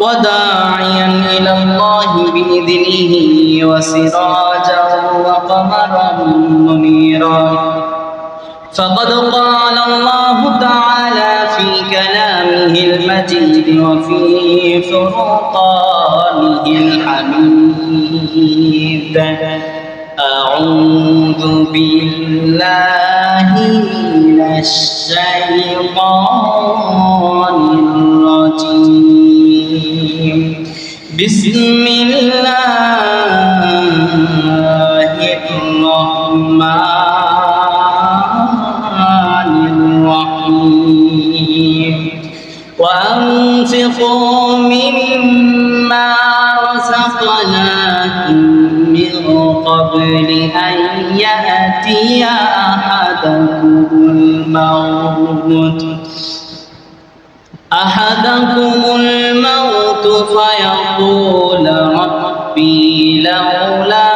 وداعيا إلى الله بإذنه وسراجا وقمرا منيرا. فقد قال الله تعالى في كلامه المجيد وفي فرقانه الحميد. أعوذ بالله من الشيطان الرجيم. بسم الله الرحمن الرحيم. وأنفقوا مما رزقناكم من قبل أن يأتي أحدكم الموت. أحدكم الموت فيقول ربي لولا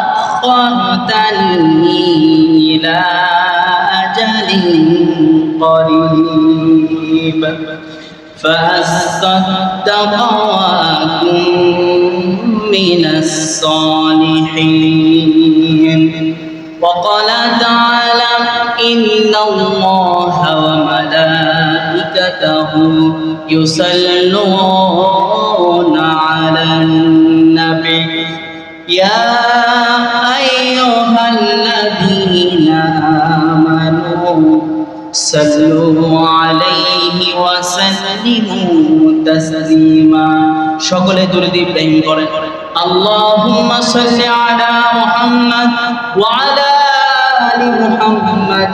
أخرتني إلى أجل قريب. فأصدق وأكن من الصالحين. وقال تعالى إن الله وملائكته يصلون على النبي يا أيها الذين آمنوا صلوا عليه وسلموا تسليما সকলে দুরুদ ইব্রাহিম করেন اللهم صل على محمد وعلى آل محمد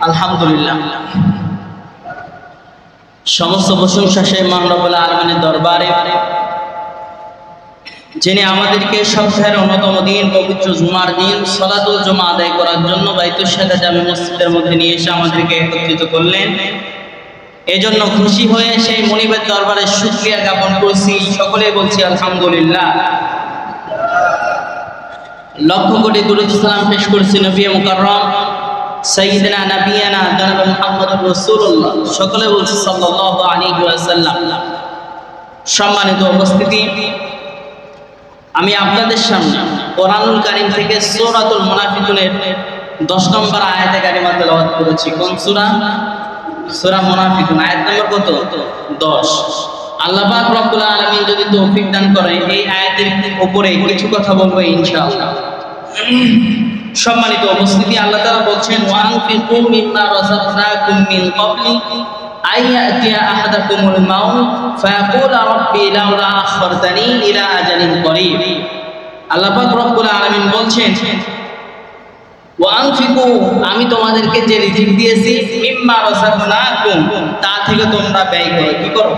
আলহামদুলিল্লাহ। সমস্ত প্রশংসা সেই মহানবুল আলমানের দরবারে। যিনি আমাদেরকে অন্যতম দিন, পবিত্র জুমার দিন, সলাতুল জমা আদায় করার জন্য মসজিদের মধ্যে নিয়ে এসে আমাদেরকে একত্রিত করলেন। এজন্য খুশি হয়ে সেই মনিবের দরবারে শুক্রিয়া জ্ঞাপন করছি। সকলে বলছি, আলহামদুলিল্লাহ। লক্ষ কোটি দুরুদ সালাম পেশ করছি নবী মুকাররম, সাইয়্যিদনা নবিয়ানা জনাব মুহাম্মদুর রাসূলুল্লাহ। সকলে বলছি সাল্লাল্লাহু আলাইহি ওয়াসাল্লাম। সম্মানিত উপস্থিতি, আমি আপনাদের সামনে কোরআনুল কারীম থেকে সূরাতুল মুনাফিকুনের 10 নম্বর আয়াতে কারিমা তেলাওয়াত করেছি। কোন সূরা? সূরা মুনাফিকুন, আয়াত নম্বর কত? 10 আল্লাহ পাক রব্বুল আলামিন যদি তৌফিক দান করে এই আয়াতের উপরে কিছু কথা বলব ইনশাআল্লাহ। সম্মানিত উপস্থিতি, আল্লাহ তাআলা বলছেন ওয়ানফিকু মিম্মা রাযাকনাকুম মিন ক্বাবলি আইয়াতিয়া আহাদাকুমুল মাউত, ফায়াকুল রাব্বি লাউলা আখরতানি ইলা আজালিন করিব। আল্লাহ পাক রব্বুল আলামিন বলছেন, ওয়ানফিকু, আমি তোমাদেরকে যে রিজিক দিয়েছি, মিম্মা রাযাকনাকুম, তা থেকে তোমরা ব্যয় করো। কি করো?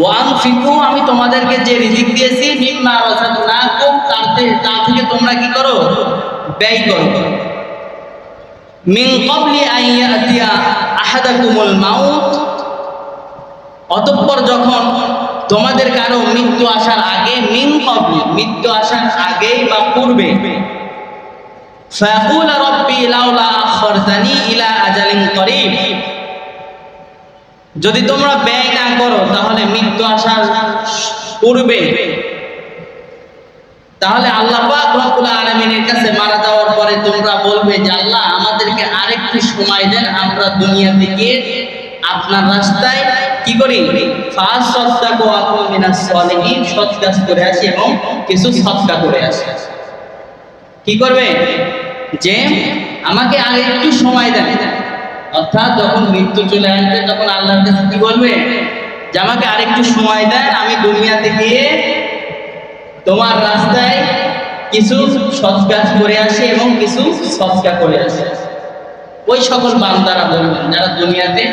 ওয়ান ফিকু আমি তোমাদেরকে যে রিজিক দিয়েছি নিম্মা রসাদ না কম তার থেকে তোমরা কি করো? ব্যয় করো। মিন কবলি আইয়া দিয়া আহাদা কুমল মাউত, অতঃপর যখন তোমাদের কারও মৃত্যু আসার আগে, মিন কবলি মৃত্যু আসার আগেই বা পূর্বে ফাকুল রব্বি লাউলা খরজানি ইলা আজালিন করি যদি তোমরা ব্যয় না করো, তাহলে মৃত্যু আসার পূর্বে তাহলে আল্লাহ আলামিনের কাছে মারা যাওয়ার পরে তোমরা বলবে যে আল্লাহ, আমাদেরকে আরেকটু সময় দেন, আমরা দুনিয়া থেকে আপনার রাস্তায় কি করি? কাজ করে আসি এবং কিছু সৎকা করে আসি। কি করবে? যে আমাকে আর একটু সময় দেন। অর্থাৎ যখন মৃত্যু চলে আসবে, তখন আল্লাহর কাছে কি বলবে? যে আমাকে আরেকটু সময় দেন, আমি দুনিয়াতে গিয়ে তোমার রাস্তায় কিছু সৎ কাজ করে আসে এবং কিছু সৎকা করে আসে। ওই সকল বান্দারা বলবেন, যারা দুনিয়াতে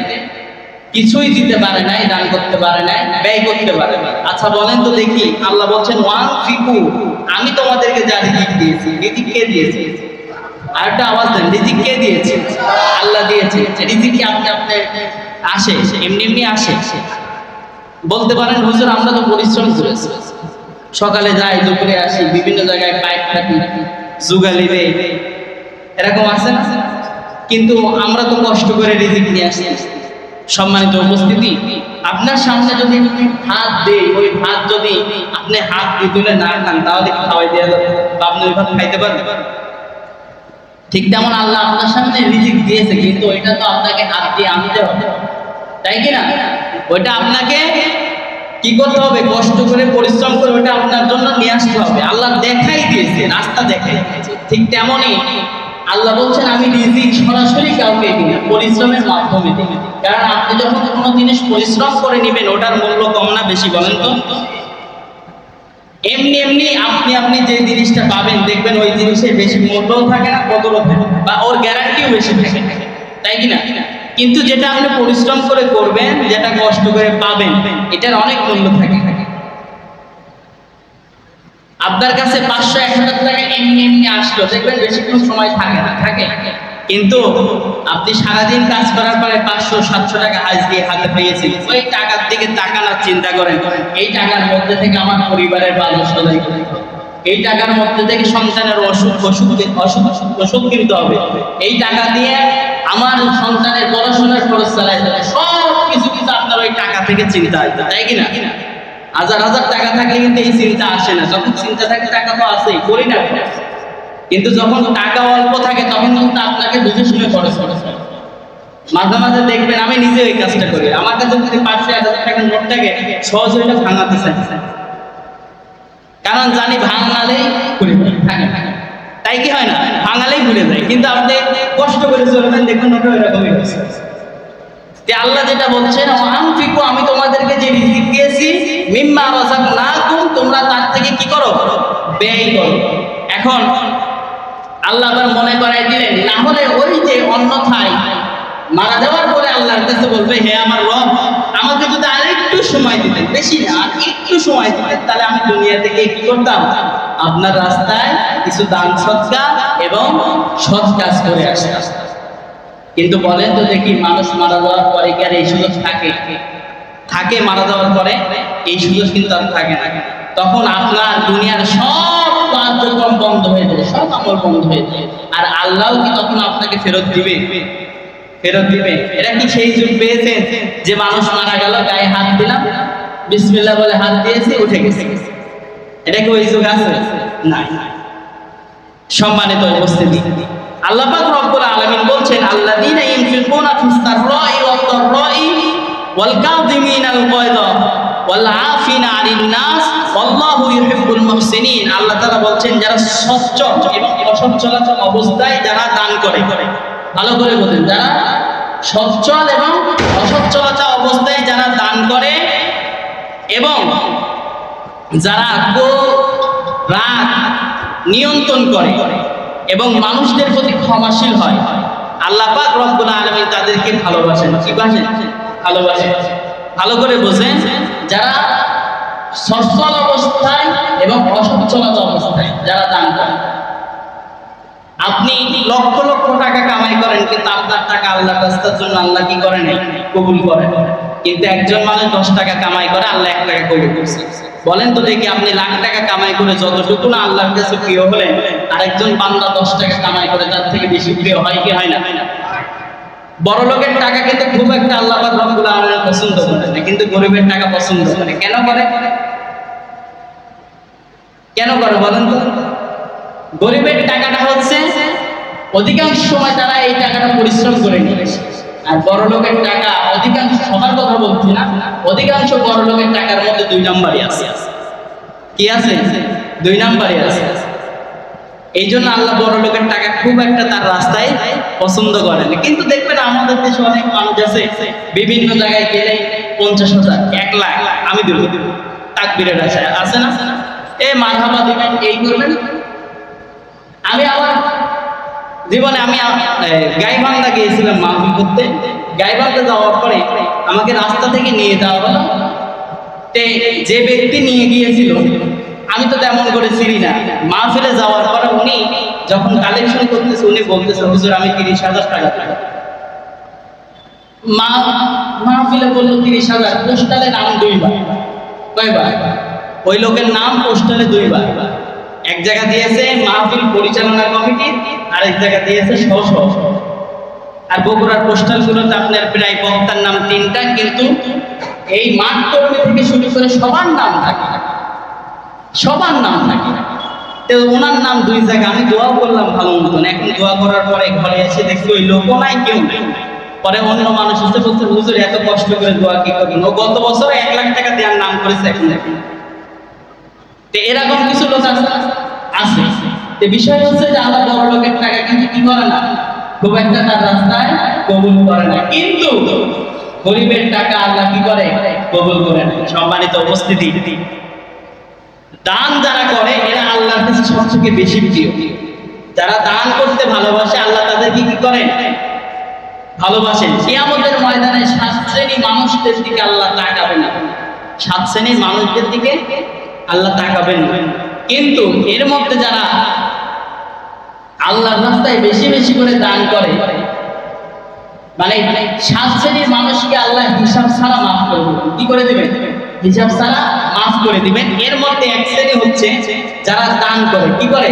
কিছুই দিতে পারে নাই, দান করতে পারে নাই, ব্যয় করতে পারে না আচ্ছা বলেন তো দেখি, আল্লাহ বলছেন ওয়ান ফিকু আমি তোমাদেরকে যা রিজিক দিয়েছি, রিজিক কে দিয়েছে? আর একটা আওয়াজ দেন, রিজিক কে দিয়েছে? আল্লাহ দিয়েছে। রিজিক আপনি আপনি আসে এমনি এমনি আসে। বলতে পারেন, হুজুর, আমরা তো পরিশ্রম করেছি। সকালে যাই, দুপুরে আসি, বিভিন্ন জায়গায় পাইপ থাকি জুগালি দেয় এরকম আছে কিন্তু আমরা তো কষ্ট করে রিজিক নিয়ে আসি সম্মানিত উপস্থিতি, আপনার সামনে যদি হাত দেই, ওই ভাত যদি আপনি হাত দিয়ে তুলে না খান, তাহলে খাওয়াই দেওয়া যাবে? বা আপনি ওই ভাত খাইতে পারবেন? ঠিক তেমন আল্লাহ আপনার সামনে রিজিক দিয়েছে, কিন্তু ওইটা তো আপনাকে হাত দিয়ে আনতে হবে। তাই কি না? ওইটা আপনাকে কি করতে হবে? কষ্ট করে, পরিশ্রম করে ওটা আপনার জন্য নিয়ে আসতে হবে। আল্লাহ দেখাই দিয়েছে, রাস্তা দেখাই দিয়েছে। ঠিক তেমনই আল্লাহ বলছেন, আমি রিজিক সরাসরি কাউকে দিই পরিশ্রমের মাধ্যমে দিই কারণ আপনি যখন কোনো জিনিস পরিশ্রম করে নেবেন, ওটার মূল্য কম না বেশি, বলেন তো? এমনি এমনি আপনি আপনি যে জিনিসটা পাবেন, দেখবেন ওই জিনিসের বেশি মূল্যও থাকে না থাকে বা ওর গ্যারান্টিও বেশি থাকে। তাই কি না? কিন্তু যেটা আপনি পরিশ্রম করে করবেন, যেটা কষ্ট করে পাবেন, এটার অনেক মূল্য থাকে। আপনার কাছে পাঁচশো এক হাজার টাকা এমনি এমনি আসলো, দেখবেন বেশিক্ষণ সময় থাকে না, থাকে? কিন্তু আপনি সারাদিন কাজ করার পরে পাঁচশো, সাতশো টাকা হাজ দিয়ে হাতে পেয়েছেন। ওই টাকার দিকে তাকানোর চিন্তা করেন। এই টাকার মধ্যে থেকে আমার পরিবারের বাজার সদাই এই টাকার মধ্যে থেকে সন্তানের অসুখ অসুখ অসুখ ওষুধ কিনতে হবে। এই টাকা দিয়ে আমার সন্তানের পড়াশোনার খরচ চালাইতে হবে সব কিছু কিছু আপনার ওই টাকা থেকে চিন্তা হয়, তাই কিনা? হাজার হাজার টাকা থাকলে কিন্তু এই চিন্তা আসে না। যখন চিন্তা থাকে, টাকা তো আসেই করি না। কিন্তু যখন টাকা অল্প থাকে, তখন কিন্তু আপনাকে বুঝে শুনে খরচ হবে। মাঝে মাঝে দেখবেন, আমি নিজে ওই কাজটা করি। আমার কাছে যদি পাঁচশো এক হাজার টাকার নোট থাকে, সহজ ভাঙাতে চাই। কারণ জানি ভাঙালেই ঘুরে থাকে। তাই কি হয় না? ভাঙালেই ঘুরে যায়। কিন্তু আপনি কষ্ট করে চলবেন দেখবেন ওটা এরকমই হচ্ছে যে আল্লাহ যেটা বলছেন আমি তোমাদেরকে যে রিজিক দিয়েছি, মিম্মা রাযাক না তোমরা তার থেকে কি করো? ব্যয় করো। এখন আল্লাহ আবার মনে করাই দিলেন, না হলে ওই যে অন্যথায় মারা যাওয়ার পরে আল্লাহর কাছে বলবে, হে আমার রব, আমাকে যদি আরেকটু সময় দিতেন, বেশি না, আর একটু সময় দিতেন, তাহলে আমি দুনিয়া থেকে কি করতাম? আপনার রাস্তায় কিছু দান সৎকা এবং সৎ কাজ করে আসতাম কিন্তু বলেন তো দেখি মানুষ মারা যাওয়ার পরে কি আর এই সুযোগ থাকে? থাকে মারা যাওয়ার পরে, এই সুযোগ কিন্তু আর থাকে না। তখন আপনার দুনিয়ার সব কার্যক্রম বন্ধ হয়ে যাবে, সব আমল বন্ধ হয়ে যাবে। আর আল্লাহ কি তখন আপনাকে ফেরত দিবে? ফেরত দিবে। এটা কি সেই যুগ যে মানুষ মারা গেল, গায়ে হাত দিলাম বলে হাত দিয়েছে, উঠে গেছে? এটা কি ওই যুগ আছে? না সম্মানিত উপস্থিতি। আল্লাহ পাক রব্বুল আলামিন বলছেন, আল্লাযীনা ইনফিকুনা ফিস ওয়াল ওয়াল আফিনা আনিন নাস, ওয়াল্লাহু ইউহিব্বুল আল্লাহ তাআলা বলছেন, যারা সচ্ছল এবং অসচ্ছল অবস্থায় যারা দান করে, ভালো করে বলেন, যারা সচ্ছল এবং অসচ্ছলতা অবস্থায় যারা দান করে এবং যারা রাগ নিয়ন্ত্রণ করে এবং মানুষদের প্রতি ক্ষমাশীল হয়, আল্লাহ পাক রব্বুল আলামিন তাদেরকে ভালোবাসেন। কি বাসেন ভালোবাসেন। ভালো করে বোঝেন। যারা সচ্ছল অবস্থায় এবং অসচ্ছলতা অবস্থায়, যারা দান করেন আপনি লক্ষ লক্ষ টাকা কামাই করেন, কিন্তু আপনার টাকা আল্লাহ রাস্তার জন্য আল্লাহ কি করেন কবুল করেন কিন্তু একজন মানুষ দশ টাকা কামাই করে, আল্লাহ এক টাকা কবুল করছে। বলেন তো দেখি আপনি লাখ টাকা কামাই করে যতটুকু না আল্লাহর কাছে প্রিয় হলেন, আরেকজন বান্দা দশ টাকা কামাই করে, তার থেকে বেশি প্রিয় হয় কি হয় না? বড় লোকের টাকা কিন্তু খুব একটা আল্লাহ পছন্দ করে না, কিন্তু গরিবের টাকা পছন্দ করে। কেন করে? কেন করে বলেন তো? গরিবের টাকাটা হচ্ছে, অধিকাংশ সময় তারা এই টাকাটা পরিশ্রম করে নিয়ে আসে। আর বড় লোকের টাকা অধিকাংশ, সবার কথা বলছি না, অধিকাংশ বড় লোকের টাকার মধ্যে দুই নাম্বারই আছে। কি আছে? দুই নাম্বারই আছে। এই জন্য আল্লাহ বড় লোকের টাকা খুব একটা তার রাস্তায় পছন্দ করে কিন্তু দেখবেন আমাদের দেশে অনেক মানুষ আছে, বিভিন্ন জায়গায় গেলে পঞ্চাশ হাজার, এক লাখ, আমি দেবো। তাকবিরের আছে আছে না? এ মারহাবা দিবেন, এই করবেন? আমি আবার জীবনে আমি গাইবান্ধা গিয়েছিলাম মাহফিল করতে। গাইবান্ধা যাওয়ার পরে আমাকে রাস্তা থেকে নিয়ে যাওয়া হলো। যে ব্যক্তি নিয়ে গিয়েছিল আমি তো তেমন করে চিনি না। মাহফিলে যাওয়ার পরে উনি যখন কালেকশন করতেছে, উনি বলতেছে, হুজুর, আমি তিরিশ হাজার টাকা মা মাহফিলে বলল, তিরিশ হাজার। পোস্টালে নাম দুইবার। কয়বার? ওই লোকের নাম পোস্টালে দুইবার। এক জায়গা দিয়েছে মাহফিল পরিচালনা কমিটি আর এক জায়গা দিয়েছে সহ সহ আর বগুড়ার পোস্টাল গুলোতে আপনার প্রায় বক্তার নাম তিনটা, কিন্তু এই মাঠ কর্মী থেকে শুরু করে সবার নাম থাকে সবার নাম থাকে। তো ওনার নাম দুই জায়গা আমি দোয়া করলাম ভালো মতন। এখন দোয়া করার পরে ঘরে এসে দেখি ওই লোক নাই, কেউ নেই। পরে অন্য মানুষ এসে বলছে, হুজুর, এত কষ্ট করে দোয়া কি করবেন? ও গত বছর এক লাখ টাকা দেওয়ার নাম করেছে, এখন তো এরকম কিছু লোক আছে আছে। তো বিষয় হচ্ছে যে আল্লাহ বড় লোকের টাকা কিন্তু কি করে না? খুব একটা তার রাস্তায় কবুল করে না। কিন্তু গরিবের টাকা আল্লাহ কি করে? কবুল করে না। সম্মানিত উপস্থিতি। দান যারা করে, এরা আল্লাহর কাছে সবথেকে বেশি প্রিয়। যারা দান করতে ভালোবাসে, আল্লাহ তাদেরকে কি করেন? ভালোবাসেন। কিয়ামতের ময়দানে সাত শ্রেণি মানুষদের দিকে আল্লাহ তাকাবেন না। সাত শ্রেণির মানুষদের দিকে আল্লাহ তাকাবেন না। কিন্তু এর মধ্যে যারা আল্লাহর রাস্তায় বেশি বেশি করে দান করে মানে সাত শ্রেণির মানুষকে আল্লাহ হিসাব ছাড়া মাফ করবে কি করে দিবেন? হিসাব ছাড়া মাফ করে দিবেন। এর মধ্যে এক শ্রেণি হচ্ছে যারা দান করে। কি করে?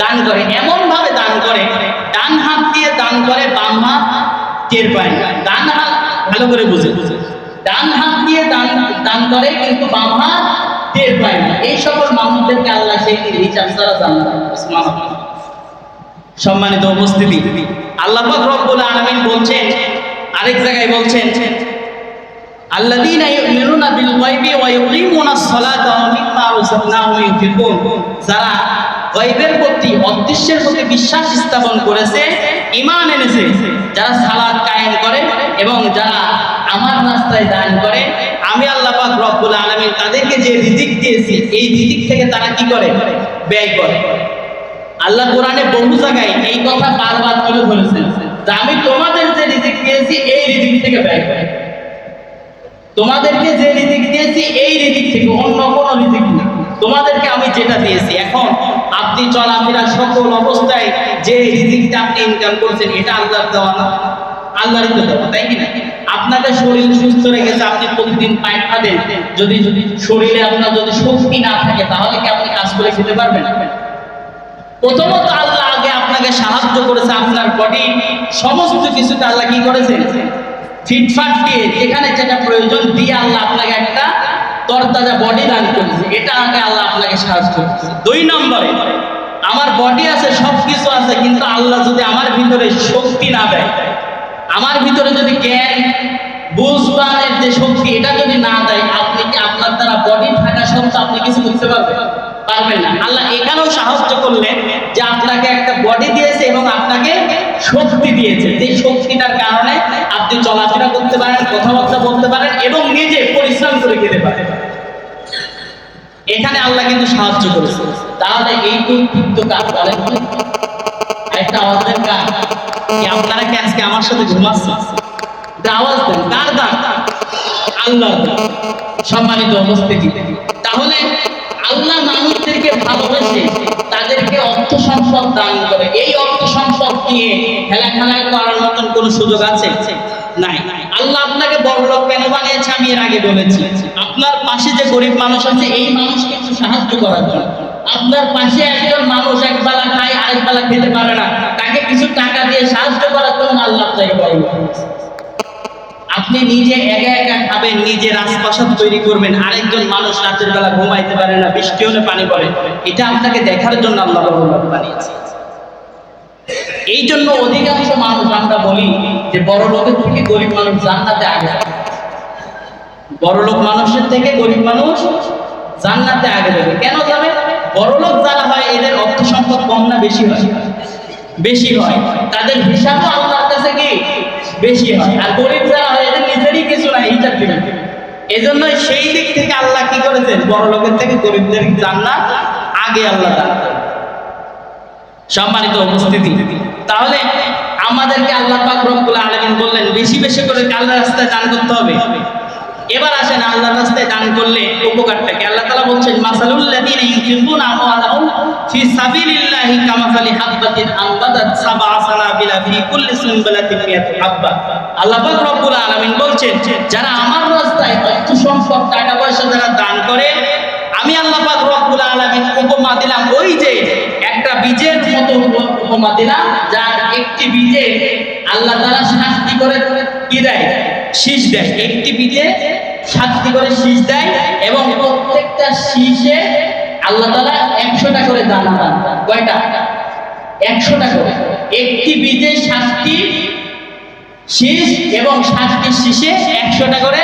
দান করে। এমন ভাবে দান করে, ডান হাত দিয়ে দান করে, বাম হাত টের পায় না। ডান হাত ভালো করে বুঝে। বুঝে ডান হাত দিয়ে দান দান করে কিন্তু বাম হাত টের পায় না। এই সকল মানুষদেরকে আল্লাহ সেই দিন হিসাব ছাড়া জানলাম সম্মানিত উপস্থিতি। আল্লাহ রব্বুল আলামিন বলছেন, আরেক জায়গায় বলছেন গায়বি ওয়া ইউকিমুনাস সালাতা ওয়া মিম্মা রাযাকনাহুম ইউনফিকুন। যারা গায়বের প্রতি, অদৃশ্যের প্রতি বিশ্বাস স্থাপন করেছে, ঈমান এনেছে, যারা সালাত কায়েম করে এবং যারা আমার রাস্তায় দান করে, আমি আল্লাহ পাক রব্বুল তাদেরকে যে রিজিক দিয়েছি, এই রিজিক থেকে তারা কি করে? ব্যয় করে। আল্লাহ কোরআনে বহু জায়গায় এই কথা বারবার তুলে ধরেছেন যে আমি তোমাদের যে রিজিক দিয়েছি, এই রিজিক থেকে ব্যয় করে। তোমাদেরকে যে রিজিক দিয়েছি, এই রিজিক থেকে অন্য কোনো রিজিক না। তোমাদেরকে আমি যেটা দিয়েছি, এখন আপনি চলাফেরা সকল অবস্থায় যে রিজিকটা আপনি ইনকাম করছেন, এটা আল্লাহর দেওয়া না। আল্লাহরই তো দেওয়া, তাই কি না? আপনাদের শরীর সুস্থ রেখেছে, আপনি প্রতিদিন পায়ে খাবেন যদি যদি শরীরে আপনার যদি শক্তি না থাকে, তাহলে কি আপনি কাজ করে খেতে পারবেন? প্রথমত আল্লাহ আগে আপনাকে সাহায্য করেছে, আপনার বডি সমস্ত কিছুতে আল্লাহ কি করেছে? ফিটফাট দিয়ে যেখানে যেটা প্রয়োজন দিয়ে আল্লাহ আপনাকে একটা তরতাজা বডি দান করেছে। এটা আগে আল্লাহ আপনাকে সাহায্য করেছে। দুই নম্বরে, আমার বডি আছে সব কিছু আছে, কিন্তু আল্লাহ যদি আমার ভিতরে শক্তি না দেয়, আমার ভিতরে যদি জ্ঞান বুঝবানের যে শক্তি, এটা যদি না দেয়, আপনি কি আপনার দ্বারা বডি থাকা সত্ত্বেও আপনি কিছু করতে পারবেন? পারবেন না। আল্লাহ এখানেও সাহায্য করলেন যে আপনাকে একটা বডি দিয়েছে এবং আপনাকে শক্তি দিয়েছে। যে শক্তিটার কারণে আপনি চলাফেরা করতে পারেন, কথাবার্তা বলতে পারেন এবং নিজে পরিশ্রম করে খেতে পারেন। এখানে আল্লাহ কিন্তু সাহায্য করেছে। তাহলে এই কিন্তু কাজ বলেন একটা আওয়াজ দেন কার কি আপনারা কি আজকে আমার সাথে ঘুমাচ্ছেন? আওয়াজ দেন। কার দান আল্লাহ সম্মানিত উপস্থিতি। তাহলে আল্লাহ মানুষদেরকে ভালোবেসে, তাদেরকে অর্থ সম্পদ দান করে। এই অর্থ সম্পদ নিয়ে খেলা খেলায় করার মতন কোনো সুযোগ আছে? নাই। আল্লাহ আপনাকে কেন বানিয়েছে আমি এর আগে বলেছি। আপনার পাশে যে গরিব মানুষ আছে, এই মানুষকে একটু সাহায্য করার জন্য। আপনার পাশে একজন মানুষ এক বেলা খায়, আরেক বেলা খেতে পারে না, তাকে কিছু টাকা দিয়ে সাহায্য করার জন্য আল্লাহ আপনাকে। আপনি নিজে একা একা খাবেন, নিজে রাজপ্রাসাদ তৈরি করবেন, আরেকজন মানুষ রাতের বেলা ঘুমাইতে পারে না, বৃষ্টি হলে পানি পড়ে। এটা আপনাকে দেখার জন্য আল্লাহ বানিয়েছে। এই জন্য অধিকাংশ মানুষ আমরা বলি যে, বড় লোকের থেকে গরিব মানুষ জান্নাতে আগে বড় লোক মানুষের থেকে গরিব মানুষ জান্নাতে আগে যাবে। কেন যাবে? বড় লোক যারা হয়, এদের অর্থ সম্পদ কম না, বেশি হয়? বেশি হয়। তাদের হিসাবও আল্লাহর কাছে কি? বেশি হয়। আর গরিব যারা কিছু নাই হিসাব দিবেন এজন্য সেই দিক থেকে আল্লাহ কি করেছেন? বড় লোকের থেকে গরিবদের জান্নাত আগে আল্লাহ। সম্মানিত উপস্থিতি, তাহলে আমাদেরকে আল্লাহ পাক রব্বুল আলামিন বললেন, বেশি বেশি করে আল্লাহর রাস্তায় দান করতে হবে। এবার আসেন আল্লাহর রাস্তায় দান করলে উপকারটা কি? আল্লাহ তাআলা বলছেন, মাসালুল লাযিনা ইউনফিকুনা আমওয়ালাহুম ফি সাবিলিল্লাহি কামাসালি হাববাতিন আনবাতাত সাবআ সানাবিলা ফি কুল্লি সুনবালাতিন মিয়াতু হাব্বা। আল্লাহ পাক রব্বুল আলামিন বলছেন, যারা আমার রাস্তায় অর্থ, সম্পদ টাকা পয়সা যারা দান করে, আমি আল্লাহ পাক রব্বুল আলামিন উপমা দিলাম ওই যে একটা বীজের মতো উপ- উপমা দিলাম, যার একটি বীজে আল্লাহ তাআলা শাস্তি করে কি দেয়? শীষ দেয়। একটি বীজে সাতটি করে শীষ দেয় এবং প্রত্যেকটা শীষে আল্লাহ তাআলা একশোটা করে দানা দান। কয়টা? একশোটা করে। একটি বীজে সাতটি শীষ এবং সাতটি শীষে একশোটা করে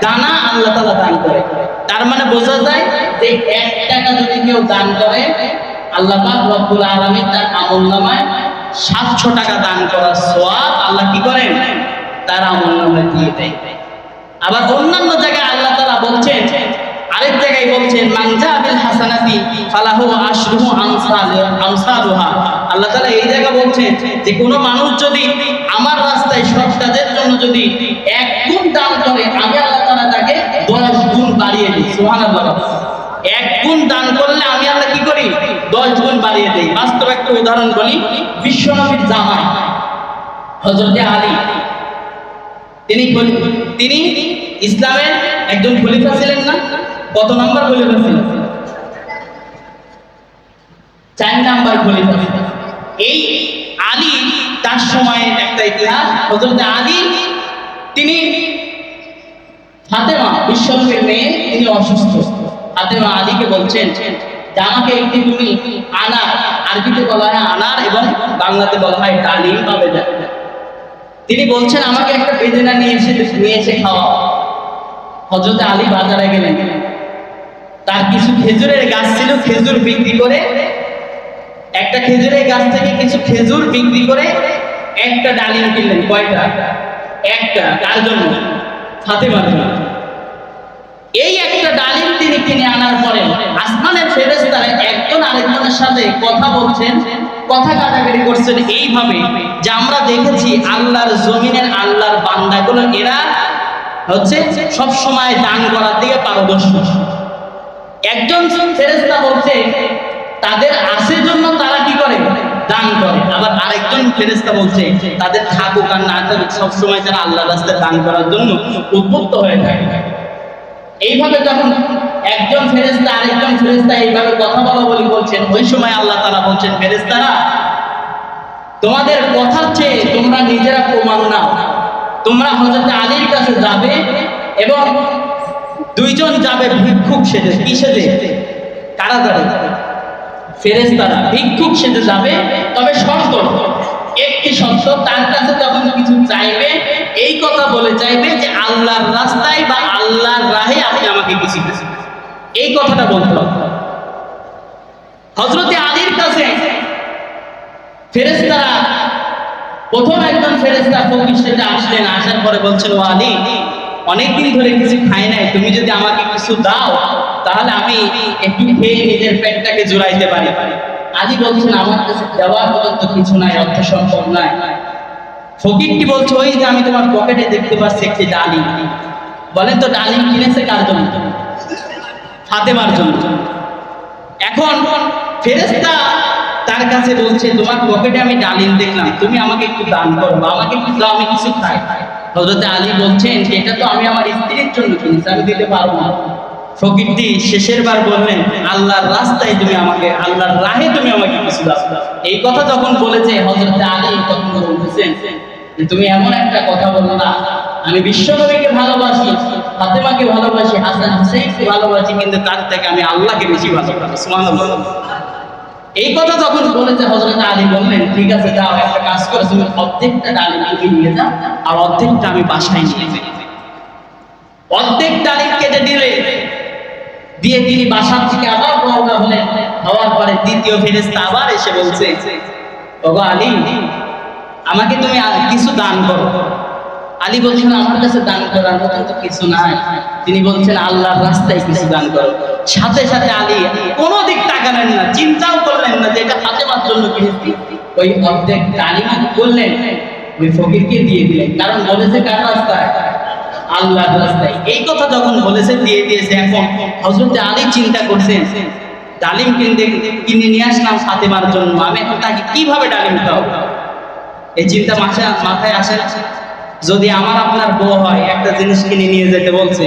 দানা আল্লাহ তালা দান করে। তার মানে বোঝা যায় যে এক টাকা যদি কেউ দান করে, আল্লাহ রব্বুল আলামিন তার আমল নামায় সাতশো টাকা দান করার সোয়াব আল্লাহ কি করেন? তার আমল দিয়ে দেয়। আবার অন্যান্য জায়গায় আল্লাহ তালা বলছেন, আরেক জায়গায় বলছেন মানজা বিল হাসানাতি ফালাহু আশরুহু আমসাল আমসালুহা। আল্লাহ তাআলা এই জায়গা বলছেন যে, কোনো মানুষ যদি আমার রাস্তায় সৎ জন্য যদি এক গুণ দান করে, আমি আল্লাহ তাআলা তাকে দশ গুণ বাড়িয়ে দিই। সুবহানাল্লাহ। এক গুণ দান করলে আমি আল্লাহ কি করি? দশ গুণ বাড়িয়ে দিই। বাস্তব একটা উদাহরণ বলি, বিশ্বনবীর জামাই, হযরতে আলী। তিনি তিনি ইসলামের একজন খলিফা ছিলেন না কত নম্বর খলিফা ছিলেন। চার নাম্বার খলিফা। এই আলী তার সময়ের একটা ইতিহাস, হযরত আলী, তিনি ফাতেমা বিশ্বনবীর মেয়ে, তিনি অসুস্থ। ফাতেমা আলীকে বলছেন, যে আমাকে একটি তুমি আনার, আরবিতে বলা হয় আনার, এবং বাংলাতে বলা হয় ডালিম পাবে তিনি বলছেন, আমাকে একটা বেদেনা নিয়ে এসে নিয়ে এসে খাওয়া হজরত আলী বাজারে গেলেন। তার কিছু খেজুরের গাছ ছিল, খেজুর বিক্রি করে, একটা খেজুরের গাছ থেকে কিছু খেজুর বিক্রি করে একটা ডালিম কিনলেন। কয়টা? একটা, কার জন্য? ফাতেমার এই একটা ডালিম তিনি কিনে আনার পরে আসমানের ফেরেস্তারা একজন আরেকজনের সাথে কথা বলছেন কথা কাটাকাটি করছেন এইভাবে যে আমরা দেখেছি আল্লাহর জমিনের আল্লাহর বান্দাগুলো এরা হচ্ছে সব সময় দান করার দিকে পারদর্শী। একজন ফেরেস্তা বলছে, তাদের আসে জন্য তারা কি করে? দান করে। আবার আরেকজন ফেরেস্তা বলছে, তাদের থাকুক আর না থাকুক সবসময় তারা আল্লাহ রাস্তায় দান করার জন্য উদ্বুদ্ধ হয়ে থাকে। এইভাবে যখন একজন ফেরেস্তা আরেকজন ফেরেস্তা এইভাবে কথা বলা বলি বলছেন, ওই সময় আল্লাহ তারা বলছেন ফেরেস্তারা তোমাদের কথার চেয়ে তোমরা নিজেরা প্রমাণ নাও। তোমরা হজরত আলীর কাছে যাবে এবং দুইজন যাবে ভিক্ষুক সেজে। কি সেজে? কারা যাবে। ফেরেস্তারা ভিক্ষুক সেজে যাবে, তবে শর্ত, একটি শর্ত, তার কাছে যখন কিছু চাইবে, এই কথা বলে চাইবে যে আল্লাহর রাস্তায় বা আল্লাহর রাহে আপনি আমাকে কিছু দিন। এই কথাটা বলতে হবে। হজরতে আলীর কাছে ফেরেস্তারা প্রথম একজন ফেরেস্তা ফকির সেটা আসলেন, আসার পরে বলছেন, ও আলী, অনেকদিন ধরে কিছু খাই নাই, তুমি যদি আমাকে কিছু দাও, তাহলে আমি একটু খেয়ে নিজের পেটটাকে জোড়াইতে পারি। আলী বলছেন, আমার কাছে দেওয়ার পর্যন্ত কিছু নাই অর্থ সম্ভব নাই। ফকিরটি বলছে, ওই যে আমি তোমার পকেটে দেখতে পাচ্ছি একটি ডালিম বলেন তো ডালিম কিনেছে কার জন্য? ফাতেমার জন্য। এখন ফেরেস্তা তার কাছে বলছে, তোমার পকেটে আমি ডালিম দেখলাম, তুমি আমাকে একটু দান করো আমাকে একটু দাও, আমি কিছু খাই। হজরত আলী বলছেন এটা তো আমি আমার স্ত্রীর জন্য কিনেছি আমি দিতে পারব না। ফকিরটি শেষের বার বললেন, আল্লাহর রাস্তায় তুমি আমাকে, আল্লাহর রাহে তুমি আমাকে কিছু দাও। এই কথা যখন বলেছে হজরত আলী তখন বলতেছেন যে তুমি এমন একটা কথা বলো না আমি বিশ্বনবীকে ভালোবাসি, ফাতেমাকে ভালোবাসি, হাসান হুসেইনকে ভালোবাসি, কিন্তু তার থেকে আমি আল্লাহকে বেশি ভালোবাসি। সুবহানাল্লাহ। এই কথা যখন বলেছে হজরত আলী বললেন, ঠিক আছে, যাও, একটা কাজ করে, তুমি অর্ধেকটা ডালিম তুমি নিয়ে যাও, আর অর্ধেকটা আমি বাসায় নিয়ে যাই। অর্ধেক ডালিম কেটে দিলে, দিয়ে তিনি বাসার থেকে আবার রওনা হলেন। হওয়ার পরে দ্বিতীয় ফেরেশতা আবার এসে বলছে, ওগো আলী, আমাকে তুমি কিছু দান করো। আলী বলছেন, আমার কাছে দান করার মতন তো কিছু নাই। তিনি বলছেন, আল্লাহর রাস্তায় কিছু দান করো। সাথে সাথে আলী কোনো দিক তাকালেন না, চিন্তাও করলেন না যে এটা ফাতেমার জন্য কিনেছি ওই অর্ধেক ডালিম করলেন, ওই ফকিরকে দিয়ে দিলেন। কারণ বলেছে কার রাস্তায়? আল্লাহর রাস্তায়। এই কথা যখন বলেছে, দিয়ে দিয়েছে এখন। হজরত আলী চিন্তা করছেন, ডালিম কিনতে, কিনে নিয়ে আসলাম ফাতেমার জন্য। আমি এখন তাকে কীভাবে ডালিম খাও এই চিন্তা মাথায় মাথায় আসে? যদি আমার আপনার বউ হয়, একটা জিনিস কিনে নিয়ে যেতে বলছে,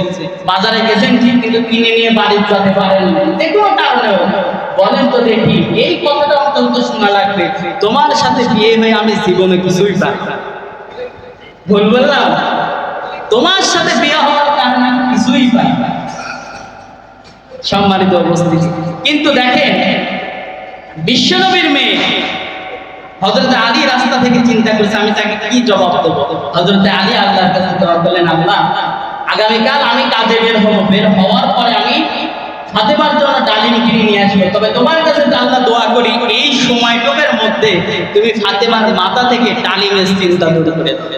বাজারে গেছেন ঠিক, কিন্তু কিনে নিয়ে বাড়ি যেতে পারেন না। যে কোনো কারণে বলেন তো দেখি, এই কথাটা অত্যন্ত শোনা লাগবে তোমার সাথে বিয়ে হয়ে আমি জীবনে কিছুই পাই। ভুল বললাম তোমার সাথে বিয়ে হওয়ার কারণে আমি কিছুই পাই। সম্মানিত উপস্থিতি কিন্তু দেখেন, বিশ্বনবীর মেয়ে হজরত আলী রাস্তা থেকে চিন্তা করেছে, আমি তাকে কি জবাব দেবো? হজরত আলী আল্লাহর কাছে জবাব করলেন আল্লাহ, আগামীকাল আমি কাজে বের হব। বের হওয়ার পরে আমি ফাতেমার জন্য ডালিম কিনে নিয়ে আসব। তবে তোমার কাছে আল্লাহ দোয়া করি, এই সময়টুকের মধ্যে তুমি ফাতেমার মাথা থেকে ডালিমের চিন্তা দূর করে দেবে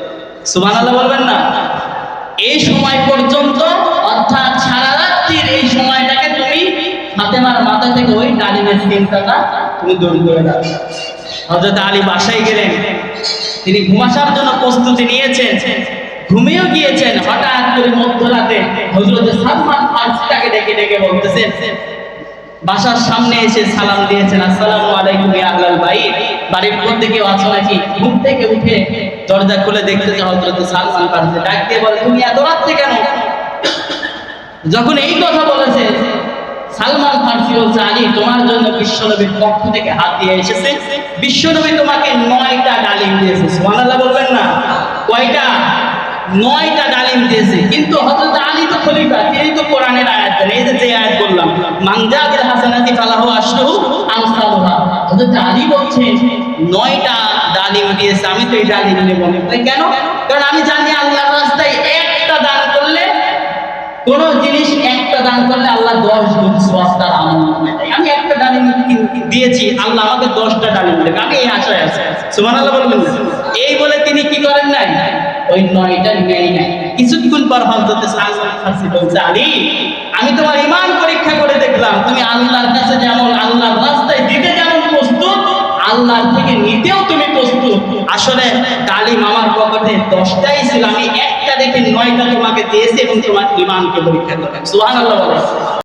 সুমান আল্লাহ বলবেন না? এই সময় পর্যন্ত, অর্থাৎ সারা রাত্রির এই সময়টাকে তুমি ফাতেমার মাথা থেকে ওই ডালিমের চিন্তাটা তুমি দূর করে দাও। হজরত আলী বাসায় গেলেন। তিনি ঘুমাসার জন্য প্রস্তুতি নিয়েছেন। ঘুমিয়েও গিয়েছেন। হঠাৎ করে মধ্যরাতে হজরত সালমান ফার্সিটাকে ডেকে ডেকে বলতেছেন, বাসার সামনে এসে সালাম দিয়েছেন। আসসালামু আলাইকুম ইয়া আহলাল বাইত। বাড়ির মধ্যে কেউ আছো নাকি ঘুম থেকে উঠে দরজা খুলে দেখতেছে হযরত সালমান ফারসি ডাক দিয়ে বলে, তুমি এত রাত্রে কেন? যখন এই কথা বলেছে সালমান ফার্সি বলছে আলী তোমার জন্য বিশ্বনবীর পক্ষ থেকে হাত দিয়ে এসেছে। বিশ্বনবী তোমাকে নয়টা ডালিম দিয়েছে, সুবহানাল্লাহ বলবেন না। কয়টা? নয়টা ডালিম দিয়েছে। কিন্তু হযরত আলী তো খলিফা, তিনি তো কোরআনের আয়াত জানেন এই যে যে আয়াত বললাম মানজাবিল হাসানাতি ফালাহু আশরু আমসালুহা। হযরত আলী বলছেন, নয়টা ডালিম দিয়েছে, আমি তো এই ডালিম নেব তাই কেন? কারণ আমি জানি আল্লাহর রাস্তায় একটা দান করলে কোন জিনিস একটা দান করলে আল্লাহ দশ গুণ সওয়াব তার আমি একটা ডালিম দিয়েছি, আল্লাহ আমাকে দশটা ডালিম দেবে। আমি এই আশায় আছি। সুবহানাল্লাহ বলবেন এই বলে তিনি কি করেন নাই? ওই নয়টা নেই নাই। কিছুক্ষণ পর হজরতে সালমান বলছে, আলী, আমি তোমার ইমান পরীক্ষা করে দেখলাম। তুমি আল্লাহর কাছে যেমন আল্লাহর রাস্তায় দিতে প্রস্তুত আল্লাহর থেকে নিতেও তুমি প্রস্তুত। আসলে তালিম আমার পকেটে দশটাই ছিল, আমি একটা দেখে নয়টা তোমাকে দিয়েছি এবং তোমার ইমানকে পরীক্ষা করলাম। সুবহানাল্লাহ বলে